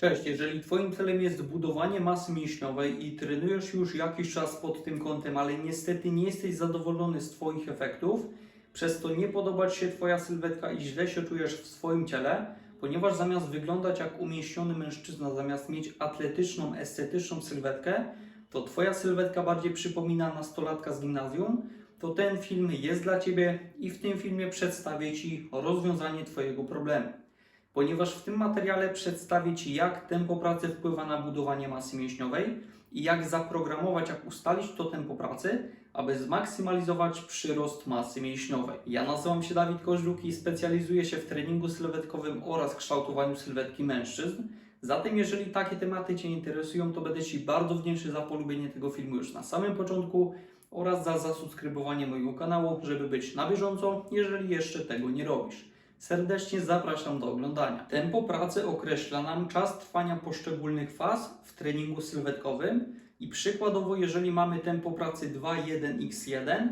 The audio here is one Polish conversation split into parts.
Cześć, jeżeli Twoim celem jest budowanie masy mięśniowej i trenujesz już jakiś czas pod tym kątem, ale niestety nie jesteś zadowolony z Twoich efektów, przez to nie podoba Ci się Twoja sylwetka i źle się czujesz w swoim ciele, ponieważ zamiast wyglądać jak umieśniony mężczyzna, zamiast mieć atletyczną, estetyczną sylwetkę, to Twoja sylwetka bardziej przypomina nastolatka z gimnazjum, to ten film jest dla Ciebie i w tym filmie przedstawię Ci rozwiązanie Twojego problemu ponieważ w tym materiale przedstawię Ci, jak tempo pracy wpływa na budowanie masy mięśniowej i jak zaprogramować, jak ustalić to tempo pracy, aby zmaksymalizować przyrost masy mięśniowej. Ja nazywam się Dawid Koźluk i specjalizuję się w treningu sylwetkowym oraz kształtowaniu sylwetki mężczyzn. Zatem, jeżeli takie tematy Cię interesują, to będę Ci bardzo wdzięczny za polubienie tego filmu już na samym początku oraz za zasubskrybowanie mojego kanału, żeby być na bieżąco, jeżeli jeszcze tego nie robisz. Serdecznie zapraszam do oglądania. Tempo pracy określa nam czas trwania poszczególnych faz w treningu sylwetkowym i przykładowo, jeżeli mamy tempo pracy 2.1x1,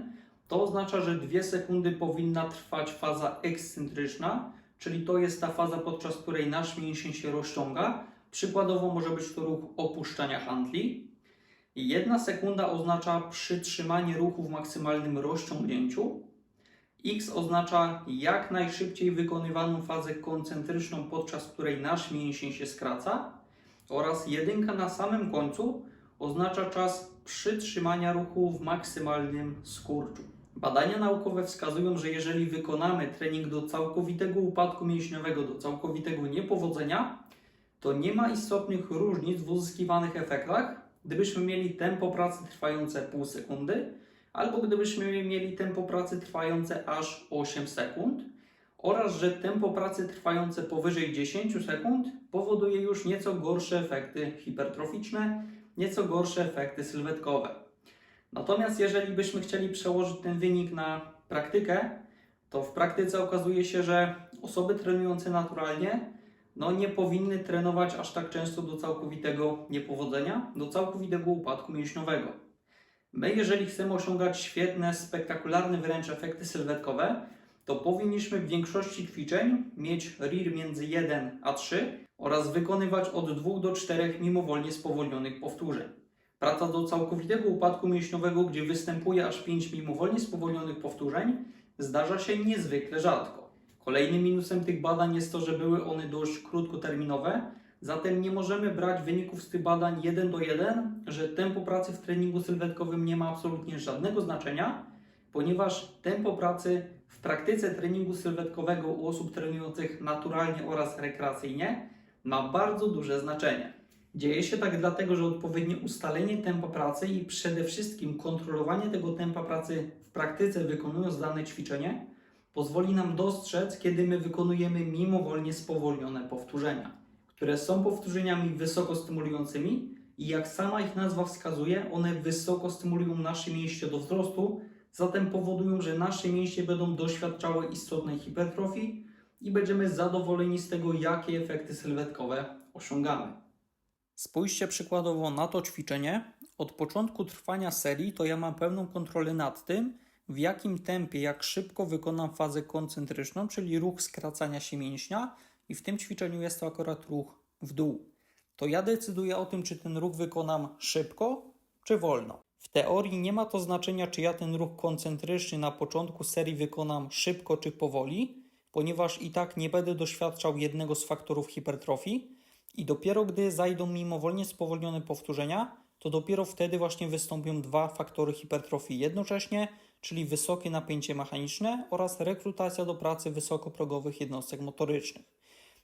to oznacza, że 2 sekundy powinna trwać faza ekscentryczna, czyli to jest ta faza, podczas której nasz mięsień się rozciąga. Przykładowo może być to ruch opuszczania handli. 1 sekunda oznacza przytrzymanie ruchu w maksymalnym rozciągnięciu. X oznacza jak najszybciej wykonywaną fazę koncentryczną, podczas której nasz mięsień się skraca, oraz jedynka na samym końcu oznacza czas przytrzymania ruchu w maksymalnym skurczu. Badania naukowe wskazują, że jeżeli wykonamy trening do całkowitego upadku mięśniowego, do całkowitego niepowodzenia, to nie ma istotnych różnic w uzyskiwanych efektach, gdybyśmy mieli tempo pracy trwające pół sekundy, albo gdybyśmy mieli tempo pracy trwające aż 8 sekund, oraz że tempo pracy trwające powyżej 10 sekund powoduje już nieco gorsze efekty hipertroficzne, nieco gorsze efekty sylwetkowe. Natomiast jeżeli byśmy chcieli przełożyć ten wynik na praktykę, to w praktyce okazuje się, że osoby trenujące naturalnie no nie powinny trenować aż tak często do całkowitego niepowodzenia, do całkowitego upadku mięśniowego. My, jeżeli chcemy osiągać świetne, spektakularne wręcz efekty sylwetkowe, to powinniśmy w większości ćwiczeń mieć RIR między 1 a 3 oraz wykonywać od 2 do 4 mimowolnie spowolnionych powtórzeń. Praca do całkowitego upadku mięśniowego, gdzie występuje aż 5 mimowolnie spowolnionych powtórzeń, zdarza się niezwykle rzadko. Kolejnym minusem tych badań jest to, że były one dość krótkoterminowe, Zatem nie możemy brać wyników z tych badań 1 do 1, że tempo pracy w treningu sylwetkowym nie ma absolutnie żadnego znaczenia, ponieważ tempo pracy w praktyce treningu sylwetkowego u osób trenujących naturalnie oraz rekreacyjnie ma bardzo duże znaczenie. Dzieje się tak dlatego, że odpowiednie ustalenie tempa pracy i przede wszystkim kontrolowanie tego tempa pracy w praktyce wykonując dane ćwiczenie pozwoli nam dostrzec, kiedy my wykonujemy mimowolnie spowolnione powtórzenia które są powtórzeniami wysoko stymulującymi i jak sama ich nazwa wskazuje, one wysoko stymulują nasze mięśnie do wzrostu, zatem powodują, że nasze mięśnie będą doświadczały istotnej hipertrofii i będziemy zadowoleni z tego, jakie efekty sylwetkowe osiągamy. Spójrzcie przykładowo na to ćwiczenie. Od początku trwania serii to ja mam pełną kontrolę nad tym, w jakim tempie, jak szybko wykonam fazę koncentryczną, czyli ruch skracania się mięśnia, i w tym ćwiczeniu jest to akurat ruch w dół. To ja decyduję o tym, czy ten ruch wykonam szybko, czy wolno. W teorii nie ma to znaczenia, czy ja ten ruch koncentryczny na początku serii wykonam szybko, czy powoli, ponieważ i tak nie będę doświadczał jednego z faktorów hipertrofii i dopiero gdy zajdą mimowolnie spowolnione powtórzenia, to dopiero wtedy właśnie wystąpią dwa faktory hipertrofii jednocześnie, czyli wysokie napięcie mechaniczne oraz rekrutacja do pracy wysokoprogowych jednostek motorycznych.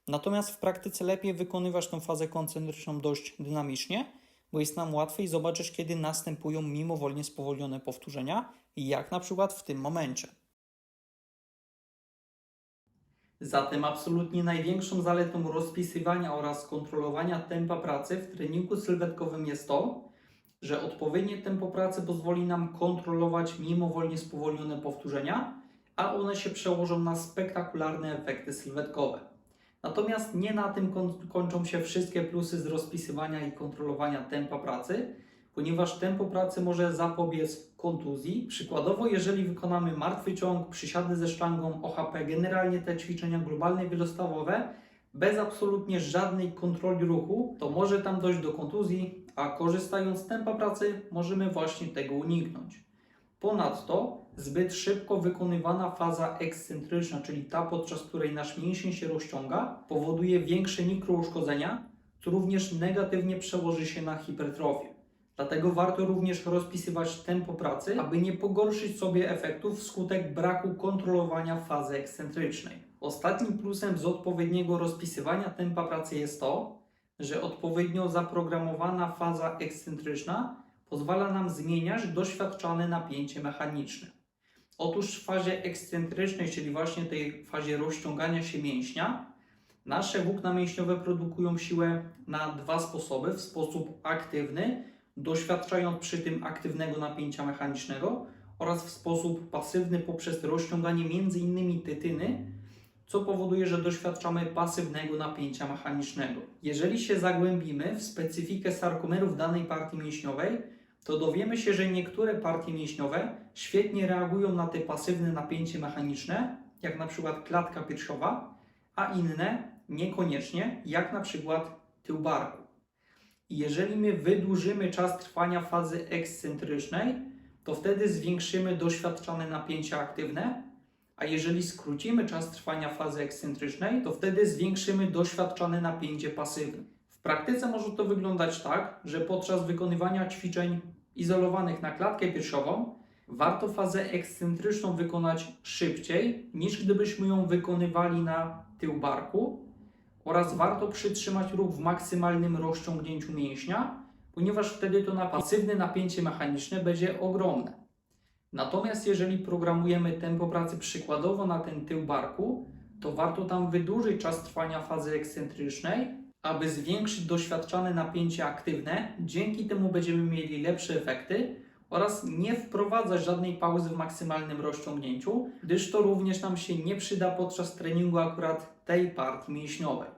Natomiast w praktyce lepiej wykonywać tę fazę koncentryczną dość dynamicznie, bo jest nam łatwiej zobaczyć, kiedy następują mimowolnie spowolnione powtórzenia, jak na przykład w tym momencie. Zatem absolutnie największą zaletą rozpisywania oraz kontrolowania tempa pracy w treningu sylwetkowym jest to, że odpowiednie tempo pracy pozwoli nam kontrolować mimowolnie spowolnione powtórzenia, a one się przełożą na spektakularne efekty sylwetkowe. Natomiast nie na tym kończą się wszystkie plusy z rozpisywania i kontrolowania tempa pracy, ponieważ tempo pracy może zapobiec kontuzji. Przykładowo, jeżeli wykonamy martwy ciąg, przysiady ze sztangą, OHP, generalnie te ćwiczenia globalne wielostawowe, bez absolutnie żadnej kontroli ruchu, to może tam dojść do kontuzji, a korzystając z tempa pracy możemy właśnie tego uniknąć. Ponadto zbyt szybko wykonywana faza ekscentryczna, czyli ta podczas której nasz mięsień się rozciąga, powoduje większe mikrouszkodzenia, co również negatywnie przełoży się na hipertrofię. Dlatego warto również rozpisywać tempo pracy, aby nie pogorszyć sobie efektów wskutek braku kontrolowania fazy ekscentrycznej. Ostatnim plusem z odpowiedniego rozpisywania tempa pracy jest to, że odpowiednio zaprogramowana faza ekscentryczna pozwala nam zmieniać doświadczane napięcie mechaniczne. Otóż w fazie ekscentrycznej, czyli właśnie tej fazie rozciągania się mięśnia, nasze włókna mięśniowe produkują siłę na dwa sposoby: w sposób aktywny, doświadczając przy tym aktywnego napięcia mechanicznego, oraz w sposób pasywny poprzez rozciąganie m.in. tytyny, co powoduje, że doświadczamy pasywnego napięcia mechanicznego. Jeżeli się zagłębimy w specyfikę sarkomerów danej partii mięśniowej, to dowiemy się, że niektóre partie mięśniowe świetnie reagują na te pasywne napięcie mechaniczne, jak na przykład klatka piersiowa, a inne niekoniecznie, jak na przykład tył barku. I jeżeli my wydłużymy czas trwania fazy ekscentrycznej, to wtedy zwiększymy doświadczane napięcia aktywne, a jeżeli skrócimy czas trwania fazy ekscentrycznej, to wtedy zwiększymy doświadczane napięcie pasywne. W praktyce może to wyglądać tak, że podczas wykonywania ćwiczeń izolowanych na klatkę piersiową warto fazę ekscentryczną wykonać szybciej niż gdybyśmy ją wykonywali na tył barku oraz warto przytrzymać ruch w maksymalnym rozciągnięciu mięśnia, ponieważ wtedy to na pasywne napięcie mechaniczne będzie ogromne. Natomiast jeżeli programujemy tempo pracy przykładowo na ten tył barku, to warto tam wydłużyć czas trwania fazy ekscentrycznej, aby zwiększyć doświadczane napięcie aktywne. Dzięki temu będziemy mieli lepsze efekty oraz nie wprowadzać żadnej pauzy w maksymalnym rozciągnięciu, gdyż to również nam się nie przyda podczas treningu akurat tej partii mięśniowej.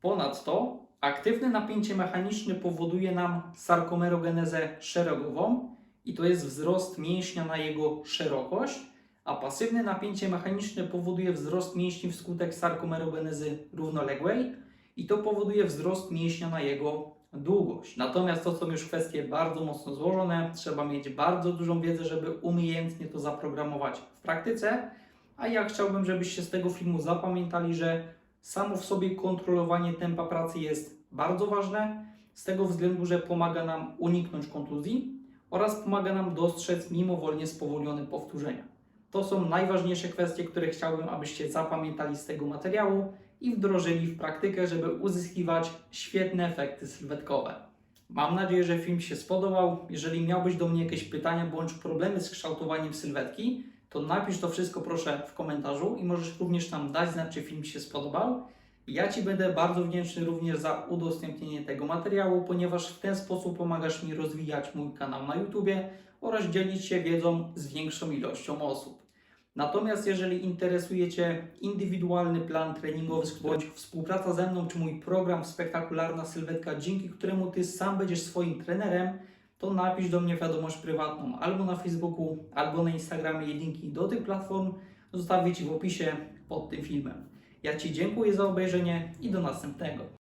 Ponadto aktywne napięcie mechaniczne powoduje nam sarkomerogenezę szeregową i to jest wzrost mięśnia na jego szerokość, a pasywne napięcie mechaniczne powoduje wzrost mięśni wskutek sarkomerogenezy równoległej i to powoduje wzrost mięśnia na jego długość. Natomiast to są już kwestie bardzo mocno złożone, trzeba mieć bardzo dużą wiedzę, żeby umiejętnie to zaprogramować w praktyce, a ja chciałbym, żebyście z tego filmu zapamiętali, że samo w sobie kontrolowanie tempa pracy jest bardzo ważne, z tego względu, że pomaga nam uniknąć kontuzji oraz pomaga nam dostrzec mimowolnie spowolnione powtórzenia. To są najważniejsze kwestie, które chciałbym, abyście zapamiętali z tego materiału i wdrożyli w praktykę, żeby uzyskiwać świetne efekty sylwetkowe. Mam nadzieję, że film się spodobał. Jeżeli miałbyś do mnie jakieś pytania bądź problemy z kształtowaniem sylwetki, to napisz to wszystko proszę w komentarzu i możesz również tam dać znać, czy film się spodobał. Ja Ci będę bardzo wdzięczny również za udostępnienie tego materiału, ponieważ w ten sposób pomagasz mi rozwijać mój kanał na YouTube oraz dzielić się wiedzą z większą ilością osób. Natomiast jeżeli interesuje Cię indywidualny plan treningowy bądź współpraca ze mną, czy mój program Spektakularna Sylwetka, dzięki któremu Ty sam będziesz swoim trenerem, to napisz do mnie wiadomość prywatną albo na Facebooku, albo na Instagramie. Linki do tych platform zostawię Ci w opisie pod tym filmem. Ja Ci dziękuję za obejrzenie i do następnego.